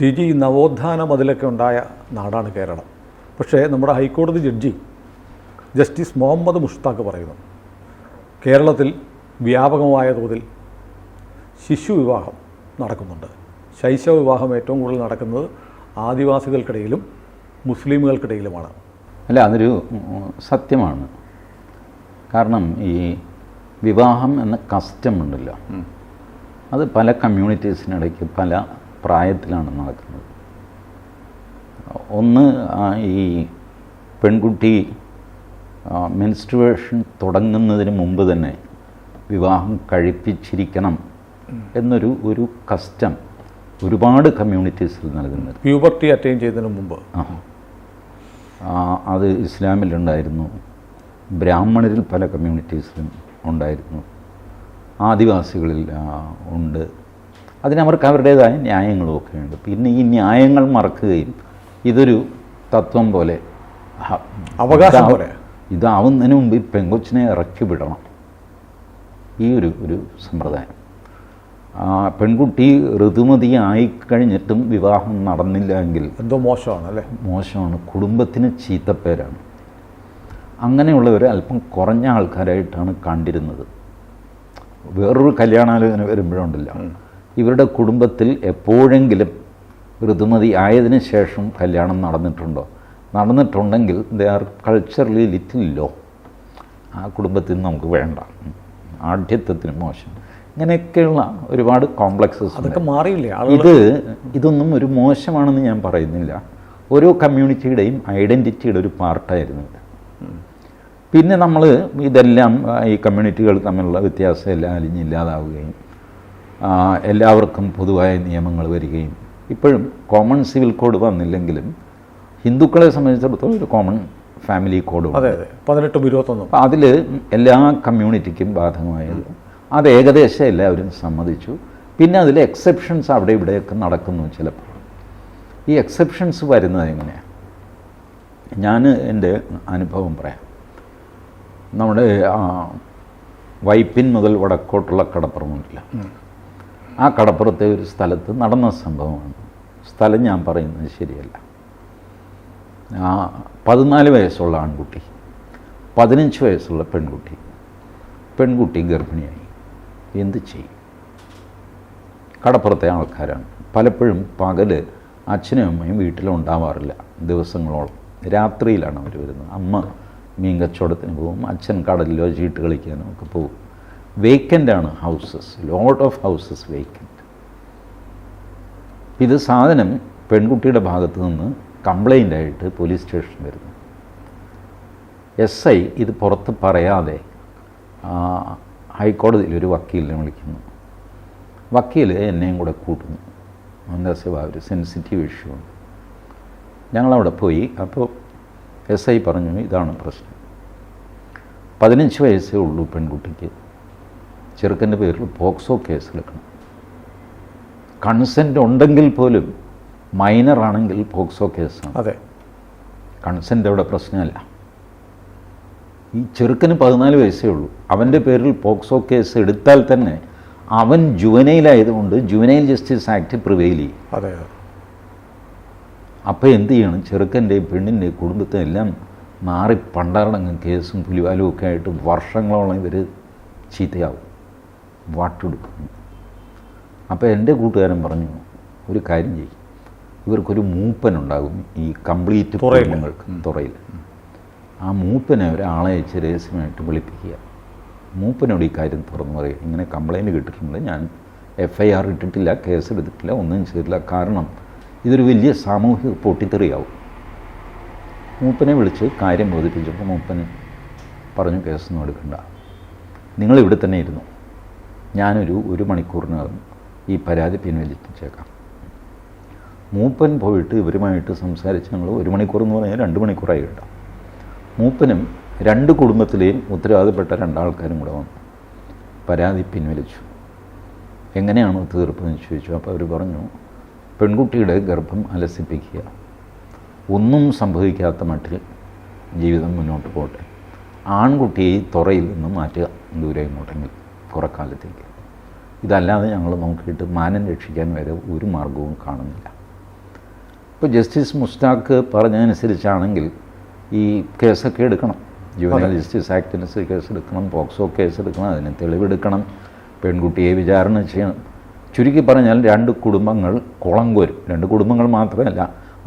T G നവോത്ഥാന മതിലൊക്കെ ഉണ്ടായ നാടാണ് കേരളം. പക്ഷേ നമ്മുടെ ഹൈക്കോടതി ജഡ്ജി ജസ്റ്റിസ് മുഹമ്മദ് മുഷ്താഖ് പറയുന്നു കേരളത്തിൽ വ്യാപകമായ തോതിൽ ശിശു വിവാഹം നടക്കുന്നുണ്ട്. ശൈശവ വിവാഹം ഏറ്റവും കൂടുതൽ നടക്കുന്നത് ആദിവാസികൾക്കിടയിലും മുസ്ലിമുകൾക്കിടയിലുമാണ്. അല്ല അതൊരു സത്യമാണ്. കാരണം ഈ വിവാഹം എന്ന കസ്റ്റം ഉണ്ടല്ലോ. അത് പല കമ്മ്യൂണിറ്റീസിനിടയ്ക്ക് പല പ്രായത്തിലാണ് നടക്കുന്നത്. ഒന്ന് ഈ പെൺകുട്ടി മെൻസ്ട്രുവേഷൻ തുടങ്ങുന്നതിന് മുമ്പ് തന്നെ വിവാഹം കഴിപ്പിച്ചിരിക്കണം എന്നൊരു ഒരു കസ്റ്റം ഒരുപാട് കമ്മ്യൂണിറ്റീസിൽ നൽകുന്നത്. പ്യൂബർട്ടി അറ്റൈൻ ചെയ്തതിന് മുമ്പ്. അത് ഇസ്ലാമിലുണ്ടായിരുന്നു. ബ്രാഹ്മണരിൽ പല കമ്മ്യൂണിറ്റീസിലും ഉണ്ടായിരുന്നു. ആദിവാസികളിൽ ഉണ്ട്. അതിനവർക്ക് അവരുടേതായ ന്യായങ്ങളുമൊക്കെ ഉണ്ട് പിന്നെ ഈ ന്യായങ്ങൾ മറക്കുകയും ഇതൊരു തത്വം പോലെ അവകാശം പോലെ. ഇതാവുന്നതിന് മുമ്പ് ഈ പെങ്കൊച്ചിനെ ഇറക്കി വിടണം. ഈ ഒരു ഒരു സമ്പ്രദായം. പെൺകുട്ടി ഋതുമതി ആയിക്കഴിഞ്ഞിട്ടും വിവാഹം നടന്നില്ല എങ്കിൽ എന്തോ മോശമാണ് അല്ലേ മോശമാണ്. കുടുംബത്തിന് ചീത്തപ്പേരാണ്. അങ്ങനെയുള്ളവർ അല്പം കുറഞ്ഞ ആൾക്കാരായിട്ടാണ് കണ്ടിരുന്നത്. വേറൊരു കല്യാണാലോചന വരുമ്പോഴുണ്ടല്ലോ. ഇവരുടെ കുടുംബത്തിൽ എപ്പോഴെങ്കിലും ഋതുമതി ആയതിനു ശേഷം കല്യാണം നടന്നിട്ടുണ്ടോ? നടന്നിട്ടുണ്ടെങ്കിൽ they are culturally little low ആ കുടുംബത്തിൽ നിന്ന് നമുക്ക് വേണ്ട. ആഢ്യത്വത്തിന് മോശം. ഇങ്ങനെയൊക്കെയുള്ള ഒരുപാട് കോംപ്ലക്സസ് അതൊക്കെ മാറിയില്ല? ഇത് ഇതൊന്നും ഒരു മോശമാണെന്ന് ഞാൻ പറയുന്നില്ല. ഓരോ കമ്മ്യൂണിറ്റിയുടെയും ഐഡന്റിറ്റിയുടെ ഒരു പാർട്ടായിരുന്നു ഇത്. പിന്നെ നമ്മൾ ഇതെല്ലാം ഈ കമ്മ്യൂണിറ്റികൾ തമ്മിലുള്ള വ്യത്യാസം എല്ലാം അലിഞ്ഞില്ലാതാവുകയും എല്ലാവർക്കും പൊതുവായ നിയമങ്ങൾ വരികയും ഇപ്പോഴും കോമൺ സിവിൽ കോഡ് വന്നില്ലെങ്കിലും ഹിന്ദുക്കളെ സംബന്ധിച്ചിടത്തോളം ഒരു കോമൺ ഫാമിലി കോഡ് പതിനെട്ടും ഇരുപത്തൊന്നും. അതിൽ എല്ലാ കമ്മ്യൂണിറ്റിക്കും ബാധകമായത് അത് ഏകദേശം എല്ലാവരും സമ്മതിച്ചു. പിന്നെ അതിൽ എക്സെപ്ഷൻസ് അവിടെ ഇവിടെയൊക്കെ നടക്കുന്നു ചിലപ്പോൾ. ഈ എക്സെപ്ഷൻസ് വരുന്നത് എങ്ങനെയാണ് ഞാൻ എന്റെ അനുഭവം പറയാം. നമ്മുടെ വൈപ്പിൻ മുതൽ വടക്കോട്ടുള്ള കടപ്പുറമില്ല ആ കടപ്പുറത്തെ ഒരു സ്ഥലത്ത് നടന്ന സംഭവമാണ്. സ്ഥലം ഞാൻ പറയുന്നത് ശരിയല്ല. ആ പതിനാല് വയസ്സുള്ള ആൺകുട്ടി പതിനഞ്ച് വയസ്സുള്ള പെൺകുട്ടി പെൺകുട്ടി ഗർഭിണിയായി. എന്ത് ചെയ്യും? കടപ്പുറത്തെ ആൾക്കാരാണ്. പലപ്പോഴും പകൽ അച്ഛനും അമ്മയും വീട്ടിലുണ്ടാവാറില്ല ദിവസങ്ങളോളം. രാത്രിയിലാണ് അവർ വരുന്നത്. അമ്മ മീൻ കച്ചവടത്തിന് പോകും അച്ഛൻ കടലിലോ ചീട്ട് കളിക്കാനോ ഒക്കെ പോകും. വേക്കന്റ് ആണ് houses lot of houses vacant ഇത് സാധനം പെൺകുട്ടിയുടെ ഭാഗത്ത് നിന്ന് കംപ്ലൈന്റ് ആയിട്ട് പോലീസ് സ്റ്റേഷൻ വരുന്നു. എസ് ഐ ഇത് പുറത്ത് പറയാതെ ഹൈക്കോടതിയിൽ ഒരു വക്കീലിനെ വിളിക്കുന്നു. വക്കീൽ എന്നെയും കൂടെ കൂട്ടുന്നു. സേവ ഒരു സെൻസിറ്റീവ് ഇഷ്യൂ ഉണ്ട് ഞങ്ങളവിടെ പോയി അപ്പോൾ എസ് ഐ പറഞ്ഞു ഇതാണ് പ്രശ്നം. പതിനഞ്ച് വയസ്സേ ഉള്ളൂ പെൺകുട്ടിക്ക്. ചെറുക്കന്റെ പേരിൽ പോക്സോ കേസ് എടുക്കണം. കൺസെന്റ് ഉണ്ടെങ്കിൽ പോലും മൈനർ ആണെങ്കിൽ പോക്സോ കേസാണ്. അതെ. കൺസെന്റ് അവിടെ പ്രശ്നമല്ല. ഈ ചെറുക്കന് പതിനാല് വയസ്സേ ഉള്ളൂ. അവന്റെ പേരിൽ പോക്സോ കേസ് എടുത്താൽ തന്നെ അവൻ ജുവനയിലായതുകൊണ്ട് ജുവനൈൽ ജസ്റ്റിസ് ആക്ട് പ്രിവെയിൽ ചെയ്യും. അതെ അപ്പോൾ എന്ത് ചെയ്യണം? ചെറുക്കന്റെ പെണ്ണിന്റെ കുടുംബത്തെ എല്ലാം മാറി പണ്ടാറടങ്ങും കേസും പുലിവാലും ഒക്കെ ആയിട്ട് വർഷങ്ങളോളം ഇവർ ചീത്തയാവും. വാട്ടെടുക്കും. അപ്പോൾ എന്റെ കൂട്ടുകാരൻ പറഞ്ഞു ഒരു കാര്യം ചെയ്യും. ഇവർക്കൊരു മൂപ്പനുണ്ടാകും ഈ കംപ്ലീറ്റ്. കുടുംബങ്ങൾക്ക് തുറയിൽ ആ മൂപ്പനെ ഒരാളെ അയച്ച് രഹസ്യമായിട്ട് വിളിപ്പിക്കുക. മൂപ്പനോട് ഈ കാര്യം തുറന്നു പറയുക ഇങ്ങനെ കംപ്ലൈന്റ് കിട്ടിയിട്ടുണ്ട്. ഞാൻ എഫ് ഐ ആർ ഇട്ടിട്ടില്ല കേസ് എടുത്തിട്ടില്ല ഒന്നും ചെയ്തില്ല കാരണം ഇതൊരു വലിയ സാമൂഹിക പൊട്ടിത്തെറിയാവും. മൂപ്പനെ വിളിച്ച് കാര്യം ബോധിപ്പിച്ചപ്പോൾ മൂപ്പൻ പറഞ്ഞു കേസൊന്നും എടുക്കണ്ട. നിങ്ങളിവിടെ തന്നെ ഇരുന്നു. ഞാനൊരു ഒരു മണിക്കൂറിനകം ഈ പരാതി പിൻവലിച്ചേക്കാം മൂപ്പൻ പോയിട്ട് ഇവരുമായിട്ട് സംസാരിച്ച് ഞങ്ങൾ ഒരു മണിക്കൂർ എന്ന് പറഞ്ഞാൽ രണ്ട് മണിക്കൂറായി കേട്ടോ. മൂപ്പനും രണ്ട് കുടുംബത്തിലെയും ഉത്തരവാദപ്പെട്ട രണ്ടാൾക്കാരും കൂടെ വന്നു. പരാതി പിൻവലിച്ചു. എങ്ങനെയാണ് തീർപ്പ് എന്ന് ചോദിച്ചു. അപ്പോൾ അവർ പറഞ്ഞു പെൺകുട്ടിയുടെ ഗർഭം അലസിപ്പിക്കുക. ഒന്നും സംഭവിക്കാത്ത മട്ടിൽ ജീവിതം മുന്നോട്ട് പോട്ടെ. ആൺകുട്ടിയെ തുറയിൽ നിന്ന് മാറ്റുക. ദൂരെ ഇങ്ങോട്ടെങ്കിൽ. കുറേ കാലത്തേക്ക് ഇതല്ലാതെ ഞങ്ങൾ നോക്കിയിട്ട് മാനം രക്ഷിക്കാൻ വരെ ഒരു മാർഗവും കാണുന്നില്ല. ഇപ്പോൾ ജസ്റ്റിസ് മുസ്താഖ് പറഞ്ഞതനുസരിച്ചാണെങ്കിൽ ഈ കേസൊക്കെ എടുക്കണം. ജുവനൽ ജസ്റ്റിസ് ആക്ടിനനുസരിച്ച് കേസ് എടുക്കണം പോക്സോ കേസ് എടുക്കണം അതിന് തെളിവെടുക്കണം പെൺകുട്ടിയെ വിചാരണ ചെയ്യണം. ചുരുക്കി പറഞ്ഞാൽ രണ്ട് കുടുംബങ്ങൾ കുളം കോരും. രണ്ട് കുടുംബങ്ങൾ മാത്രമല്ല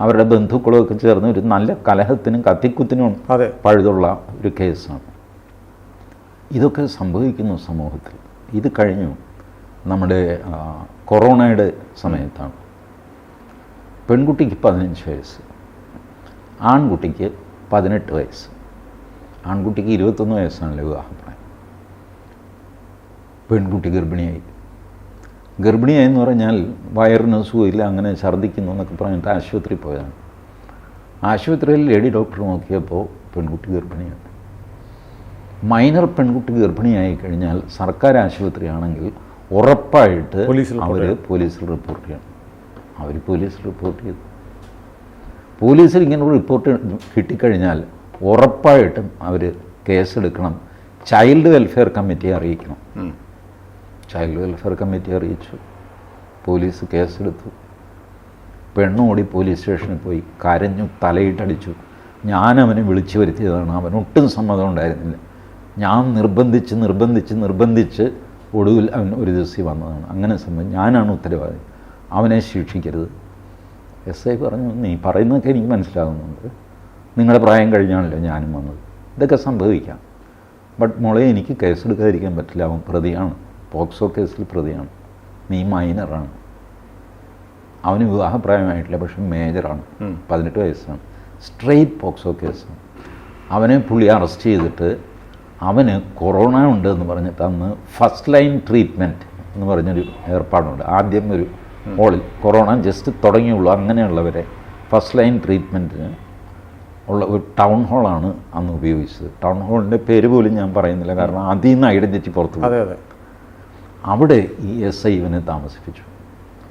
അവരുടെ ബന്ധുക്കളൊക്കെ ചേർന്ന് ഒരു നല്ല കലഹത്തിനും കത്തിക്കുത്തിനും അതെ. പഴുതുള്ള ഒരു കേസാണ്. ഇതൊക്കെ സംഭവിക്കുന്നു സമൂഹത്തിൽ. ഇത് കഴിഞ്ഞു നമ്മുടെ കൊറോണയുടെ സമയത്താണ്. പെൺകുട്ടിക്ക് പതിനഞ്ച് വയസ്സ് ആൺകുട്ടിക്ക് പതിനെട്ട് വയസ്സ്. ആൺകുട്ടിക്ക് ഇരുപത്തൊന്ന് വയസ്സാണല്ലോ വിവാഹപ്രായം പെൺകുട്ടി ഗർഭിണിയായി. ഗർഭിണിയായി എന്ന് പറഞ്ഞാൽ വയറിന് സുഖമില്ല അങ്ങനെ ഛർദ്ദിക്കുന്നു എന്നൊക്കെ പറഞ്ഞിട്ട് ആശുപത്രിയിൽ പോയതാണ്. ആശുപത്രിയിൽ ലേഡി ഡോക്ടർ നോക്കിയപ്പോൾ പെൺകുട്ടി ഗർഭിണിയാണ്. മൈനർ പെൺകുട്ടി ഗർഭിണിയായി കഴിഞ്ഞാൽ സർക്കാർ ആശുപത്രിയാണെങ്കിൽ ഉറപ്പായിട്ട് അവർ പോലീസിൽ റിപ്പോർട്ട് ചെയ്യണം. അവർ പോലീസിൽ റിപ്പോർട്ട് ചെയ്തു. പോലീസിൽ ഇങ്ങനെ ഒരു റിപ്പോർട്ട് കിട്ടിക്കഴിഞ്ഞാൽ ഉറപ്പായിട്ടും അവർ കേസെടുക്കണം. ചൈൽഡ് വെൽഫെയർ കമ്മിറ്റിയെ അറിയിക്കണം. ചൈൽഡ് വെൽഫെയർ കമ്മിറ്റി അറിയിച്ചു. പോലീസ് കേസെടുത്തു. പെണ്ണോടി പോലീസ് സ്റ്റേഷനിൽ പോയി കരഞ്ഞു തലയിട്ടടിച്ചു. ഞാനവനെ വിളിച്ചു വരുത്തിയതാണ്. അവൻ ഒട്ടും സമ്മതം ഉണ്ടായിരുന്നില്ല. ഞാൻ നിർബന്ധിച്ച് നിർബന്ധിച്ച് നിർബന്ധിച്ച് ഒടുവിൽ അവൻ ഒരു ദിവസം വന്നതാണ്. അങ്ങനെ സംഭവം ഞാനാണ് ഉത്തരവാദി. അവനെ ശിക്ഷിക്കരുത്. എസ് ഐ പറഞ്ഞു നീ പറയുന്നതൊക്കെ എനിക്ക് മനസ്സിലാകുന്നുണ്ട്. നിങ്ങളുടെ പ്രായം കഴിഞ്ഞാണല്ലോ ഞാനും വന്നത്. ഇതൊക്കെ സംഭവിക്കാം. ബട്ട് മോളെ എനിക്ക് കേസെടുക്കാതിരിക്കാൻ പറ്റില്ല. അവൻ പ്രതിയാണ്. പോക്സോ കേസിൽ പ്രതിയാണ്. നീ മൈനറാണ്. അവന് വിവാഹപ്രായമായിട്ടില്ല പക്ഷെ മേജറാണ്. പതിനെട്ട് വയസ്സാണ്. സ്ട്രെയിറ്റ് പോക്സോ കേസാണ് അവനെ പുള്ളി അറസ്റ്റ് ചെയ്തിട്ട് അവന് കൊറോണ ഉണ്ട് എന്ന് പറഞ്ഞിട്ട് അന്ന് ഫസ്റ്റ് ലൈൻ ട്രീറ്റ്മെന്റ് എന്ന് പറഞ്ഞൊരു ഏർപ്പാടുണ്ട്. ആദ്യം ഒരു ഹോളിൽ കൊറോണ ജസ്റ്റ് തുടങ്ങിയുള്ളൂ. അങ്ങനെയുള്ളവരെ ഫസ്റ്റ് ലൈൻ ട്രീറ്റ്മെന്റിന് ഉള്ള ഒരു ടൗൺ ഹാളാണ് അന്ന് ഉപയോഗിച്ചത്. ടൗൺ ഹാളിന്റെ പേര് പോലും ഞാൻ പറയുന്നില്ല. കാരണം അതിൽ നിന്ന് ഐഡന്റിറ്റി പുറത്തു അവിടെ ഈ എസ് ഐ ഇവനെ താമസിപ്പിച്ചു.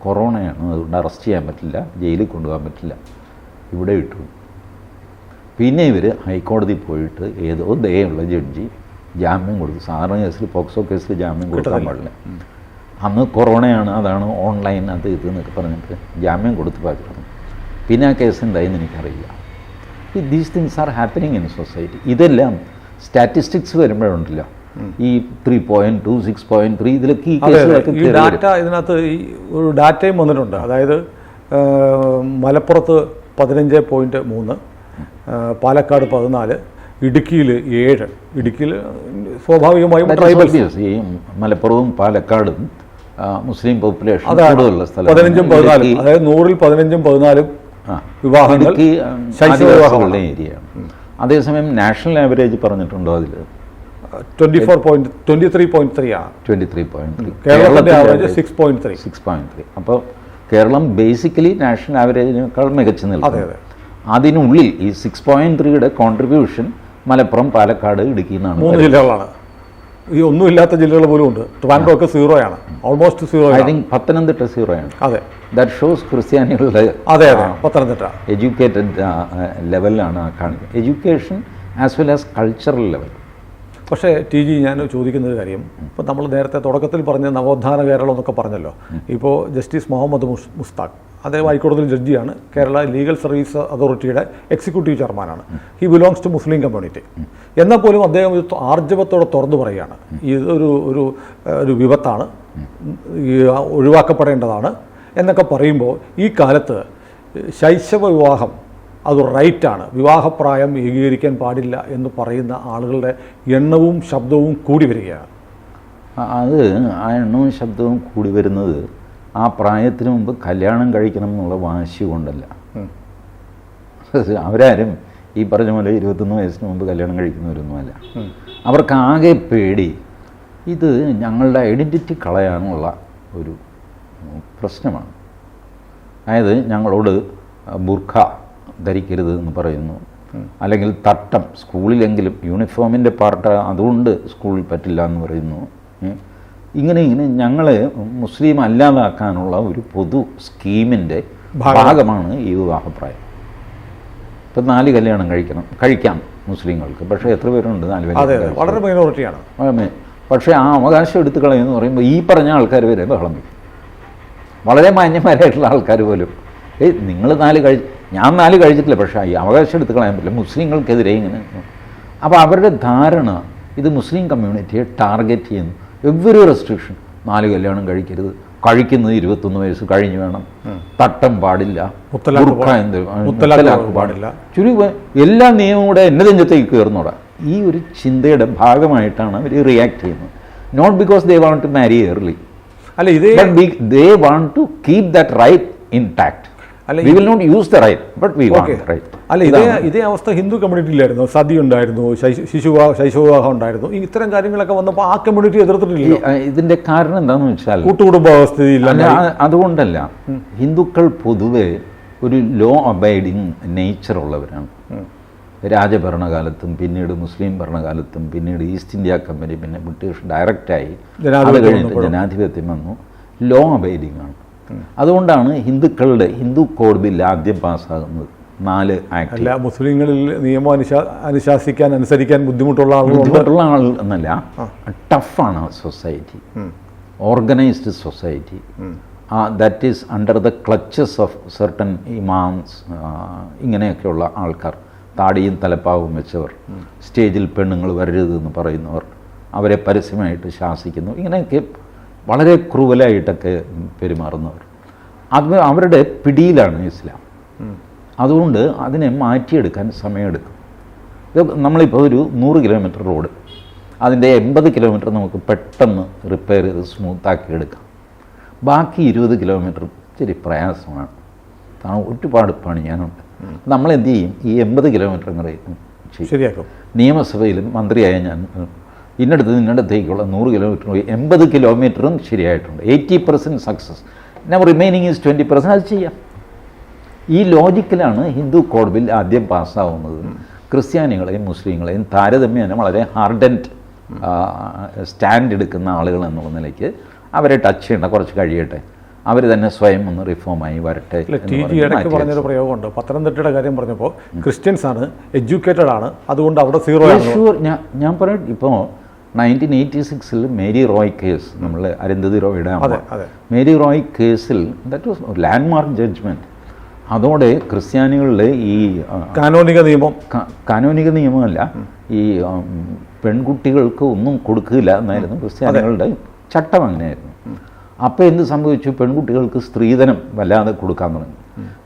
കൊറോണയാണ്. അതുകൊണ്ട് അറസ്റ്റ് ചെയ്യാൻ പറ്റില്ല. ജയിലിൽ കൊണ്ടുപോകാൻ പറ്റില്ല. ഇവിടെ ഇട്ടു. പിന്നെ ഇവർ ഹൈക്കോടതി പോയിട്ട് ഏതോ ദയുള്ള ജഡ്ജി ജാമ്യം കൊടുത്തു. സാധാരണ കേസിൽ പോക്സോ കേസിൽ ജാമ്യം കൊടുക്കാൻ പാടില്ല. അന്ന് കൊറോണയാണ് അതാണ് ഓൺലൈൻ അത് ഇത് എന്നൊക്കെ പറഞ്ഞിട്ട് ജാമ്യം കൊടുത്ത് പാചകം പിന്നെ ആ കേസ് എന്തായെന്ന് എനിക്കറിയില്ല. These things are happening in society ഇതെല്ലാം സ്റ്റാറ്റിസ്റ്റിക്സ് വരുമ്പോഴുണ്ടല്ലോ. ഈ three point two six point three ഇതിലൊക്കെ ഈ കയറി ഡാറ്റ. ഇതിനകത്ത് ഈ ഒരു ഡാറ്റയും വന്നിട്ടുണ്ട്. അതായത് മലപ്പുറത്ത് പതിനഞ്ച് പോയിന്റ് മൂന്ന് പാലക്കാട് പതിനാല് ഇടുക്കിയിൽ ഏഴ്. ഇടുക്കിയിൽ സ്വാഭാവികമായും ട്രൈബൽ ട്രൈബൽസ് ഈ മലപ്പുറവും പാലക്കാടും മുസ്ലിം പോപ്പുലേഷൻ കൂടുതലുള്ള സ്ഥലം പതിനഞ്ചും പതിനാലും. അതായത് നൂറിൽ പതിനഞ്ചും പതിനാലും വിവാഹങ്ങൾ ഏരിയ ആദിവാസികളുടെ ഏരിയയാണ്. അതേസമയം നാഷണൽ ആവറേജ് പറഞ്ഞിട്ടുണ്ടോ അതിൽ twenty four point twenty three point three ആണ് ട്വന്റി ത്രീ പോയിന്റ് ത്രീ കേരളത്തിന്റെ average six point three six point three അപ്പോൾ കേരളം ബേസിക്കലി നാഷണൽ ആവറേജിനേക്കാൾ മികച്ചു നിൽക്കും അതെ. അതിനുള്ളിൽ ഈ സിക്സ് പോയിന്റ് ത്രീയുടെ കോൺട്രിബ്യൂഷൻ മലപ്പുറം പാലക്കാട് ഇടുക്കി എന്നാണ് മൂന്ന് ജില്ലകളാണ്. ഈ ഒന്നും ഇല്ലാത്ത ജില്ലകൾ പോലും ഉണ്ട്. ട്രിവാൻഡ്രോ ഒക്കെ സീറോ ആണ് almost zero I think Pathanamthitta സീറോയാണ്. അതെ. ദാറ്റ് ഷോസ് ക്രിസ്ത്യാനികളുടെ അതെ അതെ. പത്തനംതിട്ട. എഡ്യൂക്കേറ്റഡ് ലെവലിലാണ് ആ കാണിക്കുന്നത്. Education as well as cultural level പക്ഷേ ടി ജി ഞാൻ ചോദിക്കുന്ന ഒരു കാര്യം. ഇപ്പോൾ നമ്മൾ നേരത്തെ തുടക്കത്തിൽ പറഞ്ഞ നവോത്ഥാന കേരളം എന്നൊക്കെ പറഞ്ഞല്ലോ. ഇപ്പോൾ ജസ്റ്റിസ് മുഹമ്മദ് മുസ് മുസ്താഖ്. അദ്ദേഹം ഹൈക്കോടതിയിൽ ജഡ്ജിയാണ്. കേരള ലീഗൽ സർവീസ് അതോറിറ്റിയുടെ എക്സിക്യൂട്ടീവ് ചെയർമാനാണ്. He belongs to Muslim community എന്നാൽ പോലും അദ്ദേഹം ഒരു ആർജവത്തോടെ തുറന്നു പറയുകയാണ്. ഇതൊരു ഒരു ഒരു വിപത്താണ്. ഒഴിവാക്കപ്പെടേണ്ടതാണ് എന്നൊക്കെ പറയുമ്പോൾ ഈ കാലത്ത് ശൈശവ വിവാഹം അത് റൈറ്റാണ്. വിവാഹപ്രായം ഏകീകരിക്കാൻ പാടില്ല എന്ന് പറയുന്ന ആളുകളുടെ എണ്ണവും ശബ്ദവും കൂടി വരികയാണ്. അത് ആ എണ്ണവും ശബ്ദവും കൂടി വരുന്നത് ആ പ്രായത്തിന് മുമ്പ് കല്യാണം കഴിക്കണം എന്നുള്ള വാശി കൊണ്ടല്ല. അവരാരും ഈ പറഞ്ഞ പോലെ ഇരുപത്തൊന്ന് വയസ്സിന് മുമ്പ് കല്യാണം കഴിക്കുന്നവരൊന്നുമല്ല. അവർക്ക് ആകെ പേടി. ഇത് ഞങ്ങളുടെ ഐഡന്റിറ്റി കളയാനുള്ള ഒരു പ്രശ്നമാണ്. അതായത് ഞങ്ങളോട് ബുർഖ ധരിക്കരുത് എന്ന് പറയുന്നു. അല്ലെങ്കിൽ തട്ടം സ്കൂളിലെങ്കിലും യൂണിഫോമിന്റെ പാർട്ട് അതുകൊണ്ട് സ്കൂളിൽ പറ്റില്ല എന്ന് പറയുന്നു. ഇങ്ങനെ ഇങ്ങനെ ഞങ്ങളെ മുസ്ലിം അല്ലാതാക്കാനുള്ള ഒരു പൊതു സ്കീമിന്റെ ഭാഗമാണ് ഈ വിവാഹപ്രായം ഇപ്പം നാല് കല്യാണം കഴിക്കണം കഴിക്കാം മുസ്ലിങ്ങൾക്ക്. പക്ഷേ എത്ര പേരുണ്ട് നാല് അതെ വളരെ മൈനോറിറ്റിയാണ്. പക്ഷേ ആ അവകാശം എടുത്തു കളയുമെന്ന് പറയുമ്പോൾ ഈ പറഞ്ഞ ആൾക്കാർ വരെ ബഹളം വയ്ക്കും. വളരെ മാന്യന്മാരായിട്ടുള്ള ആൾക്കാർ പോലും. ഏയ് നിങ്ങൾ നാല് കഴി ഞാൻ നാല് കഴിച്ചിട്ടില്ല പക്ഷേ ഈ അവകാശം എടുത്തു കളയാൻ പറ്റില്ല. മുസ്ലിങ്ങൾക്കെതിരെ ഇങ്ങനെ. അപ്പോൾ അവരുടെ ധാരണ ഇത് മുസ്ലിം കമ്മ്യൂണിറ്റിയെ ടാർഗറ്റ് ചെയ്യുന്നു. എവറി റെസ്ട്രിക്ഷൻ നാല് കല്യാണം കഴിക്കരുത്. കഴിക്കുന്നത് ഇരുപത്തൊന്ന് വയസ്സ് കഴിഞ്ഞ് വേണം. തട്ടം പാടില്ല. പാടില്ല. ചുരുങ്ങ എല്ലാ നിയമവും കൂടെ എന്നെ നെഞ്ചത്തേക്ക് കയറുന്നോടാ. ഈ ഒരു ചിന്തയുടെ ഭാഗമായിട്ടാണ് അവർ റിയാക്ട് ചെയ്യുന്നത്. Not because they want to marry early അല്ല ഇതേ they want to keep that right that right intact. അല്ല, we will not use the right, but we want the right. അല്ല ഇതേ അവസ്ഥ ഹിന്ദു കമ്മ്യൂണിറ്റിയിലായിരുന്നു സതി ഉണ്ടായിരുന്നു ശൈശ- ശിശുവിവാഹം ശൈശവവിവാഹം ഉണ്ടായിരുന്നു. ഇത്തരം കാര്യങ്ങളൊക്കെ വന്നപ്പോൾ ആ കമ്മ്യൂണിറ്റി എതിർത്തിട്ടില്ല ഇതിന്റെ കാരണം എന്താണെന്ന് വെച്ചാൽ കൂട്ടുകുടുംബാവസ്ഥയില്ല അതുകൊണ്ടല്ല. ഹിന്ദുക്കൾ പൊതുവെ ഒരു ലോ അബൈഡിങ് നേച്ചർ ഉള്ളവരാണ്. രാജഭരണകാലത്തും പിന്നീട് മുസ്ലിം ഭരണകാലത്തും പിന്നീട് ഈസ്റ്റ് ഇന്ത്യ കമ്പനി പിന്നെ ബ്രിട്ടീഷ് ഡയറക്റ്റായി അത് കഴിഞ്ഞിട്ട്. ജനാധിപത്യം വന്നു. ലോ അബൈഡിങ് ആണ്. അതുകൊണ്ടാണ് ഹിന്ദുക്കളുടെ ഹിന്ദു കോഡ് ബില്ല് ആദ്യം പാസ്സാകുന്നത്. നാല് ആക്ട്. അല്ല മുസ്ലിങ്ങളിൽ നിയമം അനുശാ അനുശാസിക്കാൻ അനുസരിക്കാൻ ബുദ്ധിമുട്ടുള്ള ആളുകൾ ബുദ്ധിമുട്ടുള്ള ആൾ എന്നല്ല. ടഫാണ് society. Organised society. That is under the clutches of certain imams ഇങ്ങനെയൊക്കെയുള്ള ആൾക്കാർ. താടിയും തലപ്പാവും വെച്ചവർ. സ്റ്റേജിൽ പെണ്ണുങ്ങൾ വരരുതെന്ന് പറയുന്നവർ. അവരെ പരസ്യമായിട്ട് ശാസിക്കുന്നു. ഇങ്ങനെയൊക്കെ വളരെ ക്രൂവലായിട്ടൊക്കെ പെരുമാറുന്നവർ. അത് അവരുടെ പിടിയിലാണ് ഇസ്ലാം. അതുകൊണ്ട് അതിനെ മാറ്റിയെടുക്കാൻ സമയമെടുക്കും. ഇത് നമ്മളിപ്പോൾ ഒരു നൂറ് കിലോമീറ്റർ റോഡ്. അതിന്റെ എൺപത് കിലോമീറ്റർ നമുക്ക് പെട്ടെന്ന് റിപ്പയർ ചെയ്ത് സ്മൂത്താക്കി എടുക്കാം ബാക്കി ഇരുപത് കിലോമീറ്റർ ഇച്ചിരി പ്രയാസമാണ്. കാരണം ഒരുപാട് പണിയാനുണ്ട്. നമ്മൾ എന്ത് ചെയ്യും? ഈ എൺപത് കിലോമീറ്റർ ശരിയാക്കും. നിയമസഭയിലും മന്ത്രിയായ ഞാൻ ഇന്നടത്ത് ഇന്നടത്തേക്കുള്ള നൂറ് കിലോമീറ്റർ പോയി. എൺപത് കിലോമീറ്ററും ശരിയായിട്ടുണ്ട്. എയ്റ്റി പെർസെന്റ് സക്സസ് നമ്മൾ റിമൈനിങ് ഈസ് ട്വന്റി പെർസെന്റ് അത് ചെയ്യാം. ഈ ലോജിക്കലാണ് ഹിന്ദു കോഡ് ബിൽ ആദ്യം പാസ്സാവുന്നത്. ക്രിസ്ത്യാനികളെയും മുസ്ലിങ്ങളെയും താരതമ്യേന വളരെ ഹാർഡന്റ് സ്റ്റാൻഡ് എടുക്കുന്ന ആളുകൾ എന്നുള്ള നിലയ്ക്ക് അവരെ ടച്ച് ചെയ്യേണ്ട. കുറച്ച് കഴിയട്ടെ. അവർ തന്നെ സ്വയം ഒന്ന് റിഫോമായി വരട്ടെ ടി ജി ഇടയ്ക്ക് പറഞ്ഞൊരു പ്രയോഗമുണ്ട്. പത്തനംതിട്ടയുടെ കാര്യം പറഞ്ഞപ്പോൾ ക്രിസ്ത്യൻസ് ആണ് എഡ്യൂക്കേറ്റഡ് ആണ്. അതുകൊണ്ട് അവിടെ സീറോ ഞാൻ ഞാൻ പറയും ഇപ്പോൾ നയന്റീൻ എയ്റ്റി സിക്സിൽ മേരി റോയ് കേസ് നമ്മൾ അരുന്ധതി റോയുടെ മേരി റോയ് കേസിൽ that was landmark judgment അതോടെ ക്രിസ്ത്യാനികളുടെ ഈ കാനോനിക നിയമം. കാനോനിക നിയമമല്ല ഈ പെൺകുട്ടികൾക്ക് ഒന്നും കൊടുക്കില്ല എന്നായിരുന്നു ക്രിസ്ത്യാനികളുടെ ചട്ടം അങ്ങനെയായിരുന്നു. അപ്പോൾ എന്ത് സംഭവിച്ചു? പെൺകുട്ടികൾക്ക് സ്ത്രീധനം വല്ലാതെ കൊടുക്കാൻ തുടങ്ങി.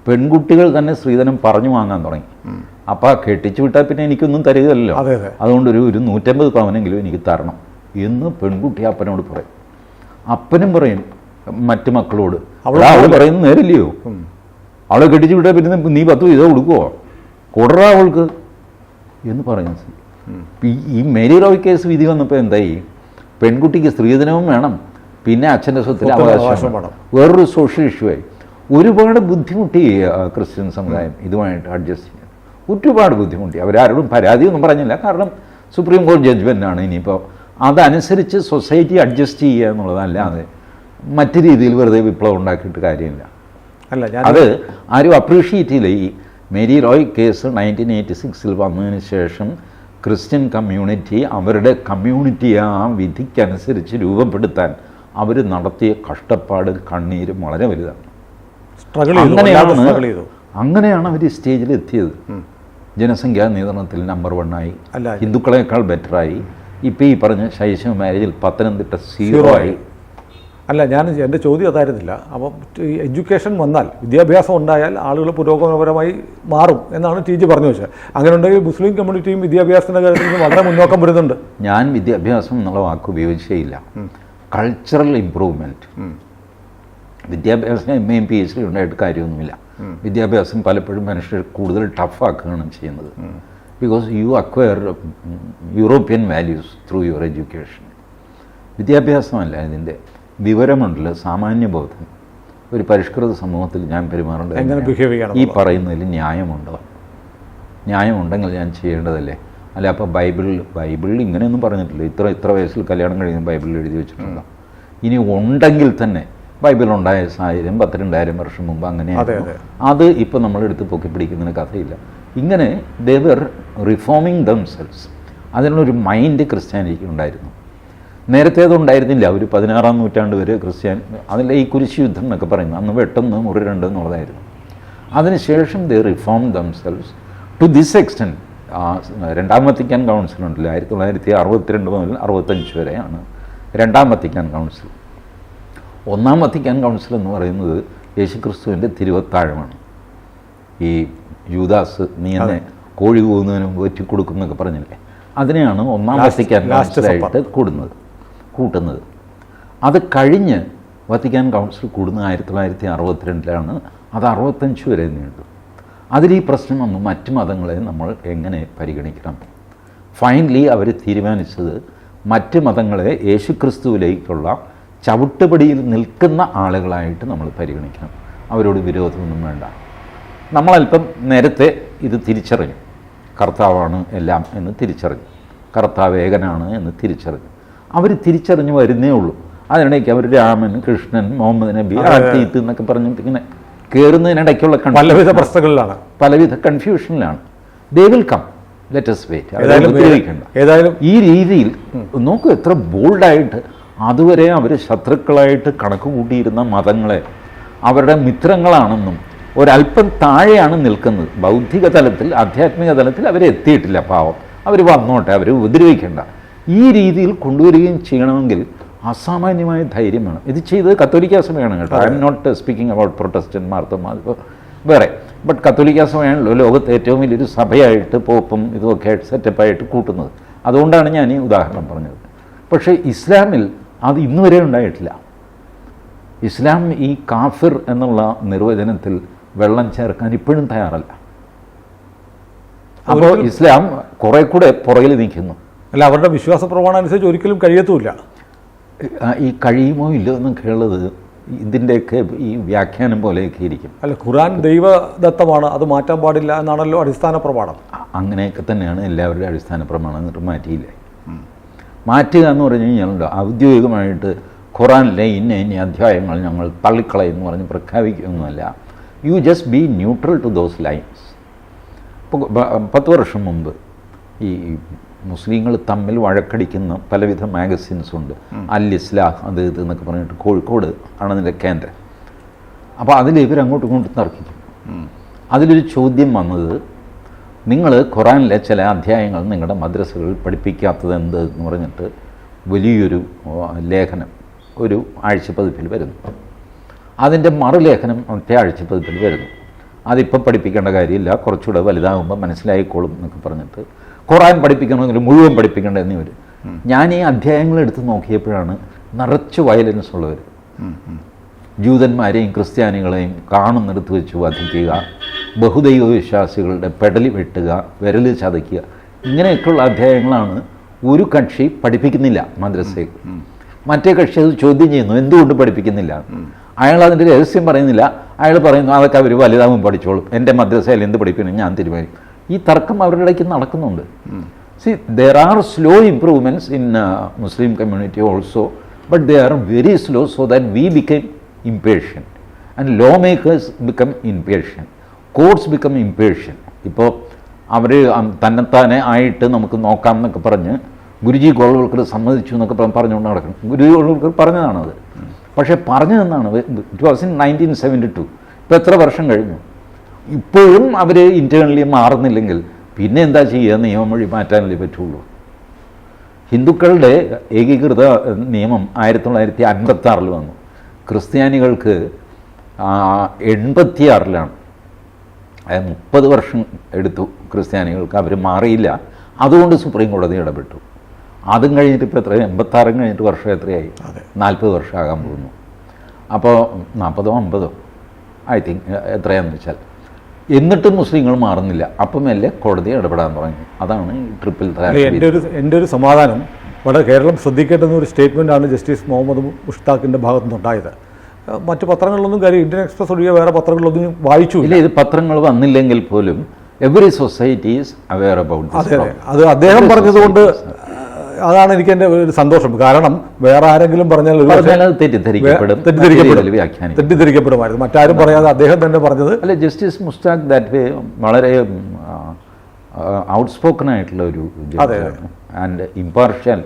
പെൺകുട്ടികൾ തന്നെ സ്ത്രീധനം പറഞ്ഞു വാങ്ങാൻ തുടങ്ങി. അപ്പോൾ കെട്ടിച്ചു വിട്ടാൽ പിന്നെ എനിക്കൊന്നും തരുകയല്ലോ അതെ അതെ. അതുകൊണ്ട് ഒരു ഒരു നൂറ്റമ്പത് പവനെങ്കിലും എനിക്ക് തരണം എന്ന് പെൺകുട്ടി അപ്പനോട് പറയും. അപ്പനും പറയും മറ്റു മക്കളോട് അവൾ പറയുന്നത് നേരില്ലയോ? അവളെ കെട്ടിച്ചു വിട്ടാൽ പിന്നെ നീ പത്ത് പൈസ കൊടുക്കുവോ? കൊടുറ അവൾക്ക്. എന്ന് പറയുന്നത് ഈ- മേരി റോയ് കേസ് വിധി വന്നപ്പോൾ എന്തായി? പെൺകുട്ടിക്ക് സ്ത്രീധനവും വേണം പിന്നെ അച്ഛന്റെ സ്വത്തിൽ അവകാശം. വേണം. വേറൊരു സോഷ്യൽ ഇഷ്യൂ ആയി. ഒരുപാട് ബുദ്ധിമുട്ടി ക്രിസ്ത്യൻ സമുദായം ഇതുമായിട്ട് അഡ്ജസ്റ്റ് ചെയ്യാൻ. ഒരുപാട് ബുദ്ധിമുട്ടി. അവരാരോടും പരാതിയൊന്നും പറഞ്ഞില്ല. കാരണം സുപ്രീം കോടതി ജഡ്ജ്മെന്റാണ് ആണ്. ഇനിയിപ്പോൾ അതനുസരിച്ച് സൊസൈറ്റി അഡ്ജസ്റ്റ് ചെയ്യുക എന്നുള്ളതല്ലാതെ മറ്റു രീതിയിൽ വെറുതെ വിപ്ലവം ഉണ്ടാക്കിയിട്ട് കാര്യമില്ല. അല്ല അത് ആരും അപ്രീഷിയേറ്റ് ചെയ്യില്ല. ഈ Mary Roy case nineteen eighty സിക്സിൽ വന്നതിന് ശേഷം ക്രിസ്ത്യൻ കമ്മ്യൂണിറ്റി അവരുടെ കമ്മ്യൂണിറ്റി ആ വിധിക്കനുസരിച്ച് രൂപപ്പെടുത്താൻ അവർ നടത്തിയ കഷ്ടപ്പാട് കണ്ണീരും വളരെ വലുതാണ്. സ്ട്രഗിൾ അങ്ങനെയാണ് അങ്ങനെയാണ് അവർ ഈ സ്റ്റേജിൽ എത്തിയത്. ജനസംഖ്യാ നിയന്ത്രണത്തിൽ നമ്പർ വണ്ണായി അല്ല ഹിന്ദുക്കളെക്കാൾ ബെറ്ററായി ഇപ്പോൾ ഈ പറഞ്ഞ ശൈശവ മാരേജിൽ പത്തനംതിട്ട സീറോ ആയി. അല്ല ഞാൻ എന്റെ ചോദ്യം അതായിരുന്നില്ല. അപ്പം എഡ്യൂക്കേഷൻ വന്നാൽ വിദ്യാഭ്യാസം ഉണ്ടായാൽ ആളുകൾ പുരോഗമനപരമായി മാറും എന്നാണ് ടി ജി പറഞ്ഞു വെച്ചത്. അങ്ങനെ ഉണ്ടെങ്കിൽ മുസ്ലിം കമ്മ്യൂണിറ്റിയും വിദ്യാഭ്യാസത്തിന്റെ കാര്യത്തിൽ വളരെ മുന്നോക്കം വരുന്നുണ്ട്. ഞാൻ വിദ്യാഭ്യാസം എന്നുള്ള വാക്ക് ഉപയോഗിച്ചേയില്ല കൾച്ചറൽ ഇമ്പ്രൂവ്മെന്റ് വിദ്യാഭ്യാസം എം എയും പി എച്ച് ഡി ഉണ്ടായിട്ട് കാര്യമൊന്നുമില്ല. വിദ്യാഭ്യാസം പലപ്പോഴും മനുഷ്യർ കൂടുതൽ ടഫാക്കുകയാണ് ചെയ്യുന്നത്. Because you acquire European values through your education വിദ്യാഭ്യാസമല്ല ഇതിന്റെ വിവരമുണ്ടല്ലോ സാമാന്യബോധം ഒരു പരിഷ്കൃത സമൂഹത്തിൽ ഞാൻ പെരുമാറേണ്ടത് ഈ പറയുന്നതിൽ ന്യായമുണ്ടോ? ന്യായമുണ്ടെങ്കിൽ ഞാൻ ചെയ്യേണ്ടതല്ലേ? അല്ല അപ്പോൾ ബൈബിളിൽ ബൈബിളിൽ ഇങ്ങനെയൊന്നും പറഞ്ഞിട്ടില്ല. ഇത്ര ഇത്ര വയസ്സിൽ കല്യാണം കഴിയുന്ന ബൈബിളിൽ എഴുതി വെച്ചിട്ടുണ്ടോ? ഇനി ഉണ്ടെങ്കിൽ തന്നെ ബൈബിൾ ഉണ്ടായ സാഹചര്യം പത്തിരണ്ടായിരം വർഷം മുമ്പ് അങ്ങനെയാണ് അങ്ങനെയായിരുന്നു. അതെ. ഇപ്പോൾ നമ്മളെടുത്ത് പൊക്കി പിടിക്കുന്നതിന് കഥയില്ല. ഇങ്ങനെ ദേവർ റിഫോമിങ് ദംസെൽസ് അതിനുള്ളൊരു മൈൻഡ് ക്രിസ്ത്യാനിക്ക് ഉണ്ടായിരുന്നു. നേരത്തെ അത് ഉണ്ടായിരുന്നില്ല. ഒരു പതിനാറാം നൂറ്റാണ്ട് വരെ ക്രിസ്ത്യാനി അതിലെ ഈ കുരിശ് യുദ്ധം എന്നൊക്കെ പറയുന്നത് അന്ന് വെട്ടുന്ന മുറിരണ്ട് എന്നുള്ളതായിരുന്നു. അതിനുശേഷം they reform themselves to this extent രണ്ടാം വത്തിക്കാൻ കൗൺസിൽ ഉണ്ടല്ലോ. ആയിരത്തി തൊള്ളായിരത്തി അറുപത്തിരണ്ട് മുതൽ അറുപത്തഞ്ച് വരെയാണ് രണ്ടാം വത്തിക്കാൻ കൗൺസിൽ. ഒന്നാം വത്തിക്കാൻ കൗൺസിൽ എന്ന് പറയുന്നത് യേശുക്രിസ്തുവിന്റെ തിരുവത്താഴമാണ്. ഈ യൂദാസ് നീ എന്നെ കോഴി പോകുന്നതിന് വെറ്റി കൊടുക്കും എന്നൊക്കെ പറഞ്ഞില്ലേ? അതിനെയാണ് ഒന്നാം വത്തിക്കാൻ കൗൺസിലായിട്ട് കൂടുന്നത് കൂട്ടുന്നത്. അത് കഴിഞ്ഞ് വത്തിക്കാൻ കൗൺസിൽ കൂടുന്നത് ആയിരത്തി തൊള്ളായിരത്തി അറുപത്തിരണ്ടിലാണ്. അത് അറുപത്തഞ്ച് വരെ നീണ്ടു. അതിൽ ഈ പ്രശ്നം വന്നു മറ്റ് മതങ്ങളെ നമ്മൾ എങ്ങനെ പരിഗണിക്കണം? ഫൈനലി അവർ തീരുമാനിച്ചത് മറ്റ് മതങ്ങളെ യേശുക്രിസ്തുവിലേക്കുള്ള ചവിട്ടുപടിയിൽ നിൽക്കുന്ന ആളുകളായിട്ട് നമ്മൾ പരിഗണിക്കണം. അവരോട് വിരോധമൊന്നും വേണ്ട. നമ്മളല്പം നേരത്തെ ഇത് തിരിച്ചറിഞ്ഞു. കർത്താവാണ് എല്ലാം എന്ന് തിരിച്ചറിഞ്ഞു. കർത്താവ് ഏകനാണ് എന്ന് തിരിച്ചറിഞ്ഞു. അവർ തിരിച്ചറിഞ്ഞ് വരുന്നേ ഉള്ളൂ. അതിനിടയ്ക്ക് അവർ രാമൻ കൃഷ്ണൻ മുഹമ്മദ് നബി ആറ്റീത്ത് എന്നൊക്കെ പറഞ്ഞിട്ട് ഇങ്ങനെ കയറുന്നതിനിടയ്ക്കുള്ള പലവിധ പ്രശ്നങ്ങളിലാണ്. പലവിധ കൺഫ്യൂഷനിലാണ് they will come let's wait ഏതായാലും ഈ രീതിയിൽ നോക്കൂ എത്ര ബോൾഡായിട്ട് അതുവരെ അവർ ശത്രുക്കളായിട്ട് കണക്ക് കൂട്ടിയിരുന്ന മതങ്ങളെ അവരുടെ മിത്രങ്ങളാണെന്നും ഒരല്പം താഴെയാണ് നിൽക്കുന്നത്. ബൗദ്ധിക തലത്തിൽ ആധ്യാത്മിക തലത്തിൽ അവരെത്തിയിട്ടില്ല പാവം. അവർ വന്നോട്ടെ അവർ ഉപദ്രവിക്കേണ്ട. ഈ രീതിയിൽ കൊണ്ടുവരികയും ചെയ്യണമെങ്കിൽ അസാമാന്യമായ ധൈര്യം വേണം. ഇത് ചെയ്തത് കത്തോലിക്കാ സഭയാണ് കേട്ടോ. I'm not speaking about Protestant മാർത്തമാർ വേറെ. ബട്ട് കത്തോലിക്കാ സഭയാണല്ലോ ലോകത്തെ ഏറ്റവും വലിയൊരു സഭയായിട്ട് പോപ്പും ഇതുമൊക്കെ ആയിട്ട് സെറ്റപ്പായിട്ട് കൂട്ടുന്നത്. അതുകൊണ്ടാണ് ഞാൻ ഈ ഉദാഹരണം പറഞ്ഞത്. പക്ഷേ ഇസ്ലാമിൽ അത് ഇന്നുവരെ ഉണ്ടായിട്ടില്ല. ഇസ്ലാം ഈ കാഫിർ എന്നുള്ള നിർവചനത്തിൽ വെള്ളം ചേർക്കാൻ ഇപ്പോഴും തയ്യാറല്ല. അപ്പോൾ ഇസ്ലാം കുറെ കൂടെ പുറകിൽ നിൽക്കുന്നു. അല്ല അവരുടെ വിശ്വാസ പ്രമാണം അനുസരിച്ച് ഒരിക്കലും കഴിയത്തുമില്ല. ആ, ഈ കഴിയുമോ ഇല്ലയോ എന്നും കേളത് ഇതിന്റെയൊക്കെ ഈ വ്യാഖ്യാനം പോലെയൊക്കെ ഇരിക്കും. അല്ല ഖുറാൻ ദൈവദത്തമാണ് അത് മാറ്റാൻ പാടില്ല എന്നാണല്ലോ അടിസ്ഥാന പ്രമാണം. അങ്ങനെയൊക്കെ തന്നെയാണ് എല്ലാവരുടെയും അടിസ്ഥാന പ്രമാണം എന്നിട്ട് മാറ്റിയില്ലേ? മാറ്റുക എന്ന് പറഞ്ഞു കഴിഞ്ഞാൽ ഔദ്യോഗികമായിട്ട് ഖുറാനിലെ ഇന്ന ഇന്ന അധ്യായങ്ങൾ ഞങ്ങൾ തള്ളിക്കളയെന്ന് പറഞ്ഞ് പ്രഖ്യാപിക്കുകയൊന്നുമല്ല you just be neutral to those lines പത്ത് വർഷം മുമ്പ് ഈ മുസ്ലിങ്ങൾ തമ്മിൽ വഴക്കടിക്കുന്ന പലവിധ മാഗസിൻസ് ഉണ്ട്. അൽ ഇസ്ലാഹ് അത് ഇത് എന്നൊക്കെ പറഞ്ഞിട്ട് കോഴിക്കോട് ആണ് അതിന്റെ കേന്ദ്രം. അപ്പോൾ അതിൽ ഇവരങ്ങോട്ടും ഇങ്ങോട്ടും തർക്കിക്കും. അതിലൊരു ചോദ്യം വന്നത് നിങ്ങൾ ഖുറാനിലെ ചില അധ്യായങ്ങൾ നിങ്ങളുടെ മദ്രസകളിൽ പഠിപ്പിക്കാത്തത് എന്ത് എന്ന് പറഞ്ഞിട്ട് വലിയൊരു ലേഖനം ഒരു ആഴ്ച ആഴ്ചപ്പതിപ്പിൽ വരുന്നു. അതിന്റെ മറുലേഖനം മറ്റേ ആഴ്ചപ്പതിപ്പിൽ വരുന്നു. അതിപ്പോൾ പഠിപ്പിക്കേണ്ട കാര്യമില്ല. കുറച്ചുകൂടെ വലുതാകുമ്പോൾ മനസ്സിലായിക്കോളും എന്നൊക്കെ പറഞ്ഞിട്ട് ഖുറാൻ പഠിപ്പിക്കണമെങ്കിൽ മുഴുവൻ പഠിപ്പിക്കേണ്ട എന്നിവർ ഞാൻ ഈ അധ്യായങ്ങൾ എടുത്ത് നോക്കിയപ്പോഴാണ് നിറച്ച് വയലൻസ് ഉള്ളവർ ജൂതന്മാരെയും ക്രിസ്ത്യാനികളെയും കാണുന്നിടത്ത് വെച്ച് വധിക്കുക ബഹുദൈവ വിശ്വാസികളുടെ പെടലി വെട്ടുക വിരൽ ചതയ്ക്കുക ഇങ്ങനെയൊക്കെയുള്ള അധ്യായങ്ങളാണ് ഒരു കക്ഷി പഠിപ്പിക്കുന്നില്ല മദ്രസയിൽ. മറ്റേ കക്ഷി അത് ചോദ്യം ചെയ്യുന്നു എന്തുകൊണ്ട് പഠിപ്പിക്കുന്നില്ല? അയാൾ അതിന്റെ രഹസ്യം പറയുന്നില്ല. അയാൾ പറയുന്നു അതൊക്കെ അവർ വലുതാവും പഠിച്ചോളും. എന്റെ മദ്രസയിൽ എന്ത് പഠിപ്പിക്കണം ഞാൻ തീരുമാനിക്കും. ഈ തർക്കം അവരുടെ ഇടയ്ക്ക് നടക്കുന്നുണ്ട്. See there are slow improvements in Muslim community also but they are very slow so that we become impatient and law makers become impatient. Courts become impatient ഇപ്പോൾ അവർ തന്നെത്താനെ ആയിട്ട് നമുക്ക് നോക്കാം എന്നൊക്കെ പറഞ്ഞ് ഗുരുജി ഗോൾവൽക്കർ സമ്മതിച്ചു എന്നൊക്കെ പറഞ്ഞ് പറഞ്ഞുകൊണ്ട് നടക്കണം ഗുരുജി ഗോൾവൽക്കർ പറഞ്ഞതാണത് പക്ഷേ പറഞ്ഞതെന്നാണ് it was in nineteen seventy two ഇപ്പോൾ എത്ര വർഷം കഴിഞ്ഞു? ഇപ്പോഴും അവർ ഇന്റേർണലി മാറുന്നില്ലെങ്കിൽ പിന്നെ എന്താ ചെയ്യുക? നിയമം വഴി മാറ്റാനല്ലേ പറ്റുള്ളൂ. ഹിന്ദുക്കളുടെ ഏകീകൃത നിയമം ആയിരത്തി തൊള്ളായിരത്തി അൻപത്തി ആറിൽ വന്നു. ക്രിസ്ത്യാനികൾക്ക് എൺപത്തിയാറിലാണ് അതായത് മുപ്പത് വർഷം എടുത്തു ക്രിസ്ത്യാനികൾക്ക്. അവർ മാറിയില്ല. അതുകൊണ്ട് സുപ്രീം കോടതി ഇടപെട്ടു. അതും കഴിഞ്ഞിട്ട് ഇപ്പോൾ എത്ര എൺപത്താറും കഴിഞ്ഞിട്ട് വർഷം എത്രയായി? നാൽപ്പത് വർഷമാകാൻ പോകുന്നു. അപ്പോൾ നാൽപ്പതോ അമ്പതോ ഐ തിങ്ക് എത്രയാന്ന് വെച്ചാൽ. എന്നിട്ടും മുസ്ലിങ്ങൾ മാറുന്നില്ല. അപ്പം മെല്ലെ കോടതി ഇടപെടാൻ തുടങ്ങി. അതാണ് ഈ ട്രിപ്പിൾ എന്റെ ഒരു എന്റെ ഒരു സമാധാനം. ഇവിടെ കേരളം ശ്രദ്ധിക്കേണ്ടുന്ന ഒരു സ്റ്റേറ്റ്മെന്റാണ് ജസ്റ്റിസ് മുഹമ്മദ് മുഷ്താഖിന്റെ ഭാഗത്തു നിന്നുണ്ടായത് ഏഹ് മറ്റ് പത്രങ്ങളിലൊന്നും കാര്യം ഇന്ത്യൻ എക്സ്പ്രസ് ഒഴികെ വേറെ പത്രങ്ങളിലൊന്നും വായിച്ചു ഇല്ല ഇത് പത്രങ്ങൾ വന്നില്ലെങ്കിൽ പോലും every society is aware about അതെ അതെ. അദ്ദേഹം പറഞ്ഞതുകൊണ്ട് അതാണ് എനിക്ക് എന്റെ ഒരു സന്തോഷം. കാരണം വേറെ ആരെങ്കിലും പറഞ്ഞാൽ തെറ്റിദ്ധരിക്കപ്പെടും. തെറ്റിദ്ധരിക്കപ്പെടുമായിരുന്നു. മറ്റാരും പറയാതെ അദ്ദേഹം തന്നെ പറഞ്ഞത് അല്ല ജസ്റ്റിസ് മുസ്താഖ് ദാറ്റ് വേ വളരെ ഔട്ട്സ്പോക്കൺ ആയിട്ടുള്ള ഒരു ആൻഡ് ഇമ്പാർഷ്യൽ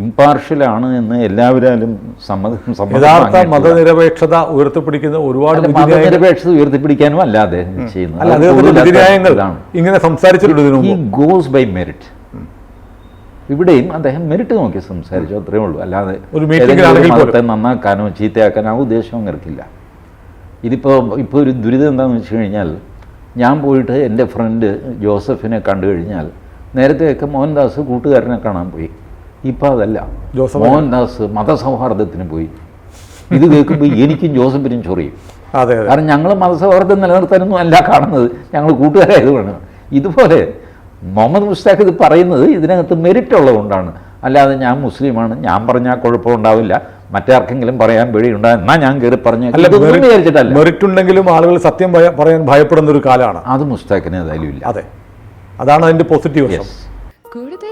ഇമ്പാർഷ്യലാണ് എന്ന് എല്ലാവരും സമ്മതം യഥാർത്ഥ മതനിരപേക്ഷത ഉയർത്തിപ്പിടിക്കുന്ന ഒരുപാട് മതനിരപേക്ഷത ഉയർത്തിപ്പിടിക്കാനും അല്ലാതെ ചെയ്യുന്നത്. ഇങ്ങനെ സംസാരിച്ചിട്ടുണ്ട് ഗോസ് ബൈ മെറിറ്റ് ഇവിടെയും അദ്ദേഹം മെറിറ്റ് നോക്കി സംസാരിച്ചു അത്രേ ഉള്ളൂ. അല്ലാതെ ഒരു മതത്തെ നന്നാക്കാനോ ചീത്തയാക്കാനോ ആ ഉദ്ദേശം അങ്ങർക്കില്ല. ഇതിപ്പോൾ ഇപ്പോൾ ഒരു ദുരിതം എന്താണെന്ന് വെച്ച് കഴിഞ്ഞാൽ ഞാൻ പോയിട്ട് എന്റെ ഫ്രണ്ട് ജോസഫിനെ കണ്ടു കഴിഞ്ഞാൽ നേരത്തെയൊക്കെ മോഹൻദാസ് കൂട്ടുകാരനെ കാണാൻ പോയി. ഇപ്പം അതല്ല. ജോസഫ് മോഹൻദാസ് മതസൗഹാർദ്ദത്തിന് പോയി. ഇത് കേൾക്കുമ്പോൾ എനിക്കും ജോസഫിനും ചൊറിയും. അതെ അതെ. കാരണം ഞങ്ങൾ മതസൗഹാർദ്ദം നിലനിർത്താനൊന്നും അല്ല കാണുന്നത്. ഞങ്ങൾ കൂട്ടുകാരായതുകൊണ്ട് ഇതുപോലെ മുഹമ്മദ് മുസ്താഖ് ഇത് പറയുന്നത് ഇതിനകത്ത് മെരിറ്റ് ഉള്ളതുകൊണ്ടാണ്. അല്ലാതെ ഞാൻ മുസ്ലിമാണ് ഞാൻ പറഞ്ഞാൽ കുഴപ്പമുണ്ടാവില്ല മറ്റാർക്കെങ്കിലും പറയാൻ പേടിയുണ്ടാകും എന്നാൽ ഞാൻ കയറി പറഞ്ഞു. വിചാരിച്ചിട്ടല്ല. മെറിറ്റ് ഉണ്ടെങ്കിലും ആളുകൾ സത്യം പറയാൻ ഭയപ്പെടുന്ന ഒരു കാലമാണ്. അത് മുസ്താഖിന് ഏതായാലും ഇല്ല. അതെ. അതാണ് അതിന്റെ പോസിറ്റീവ് കൂടുതൽ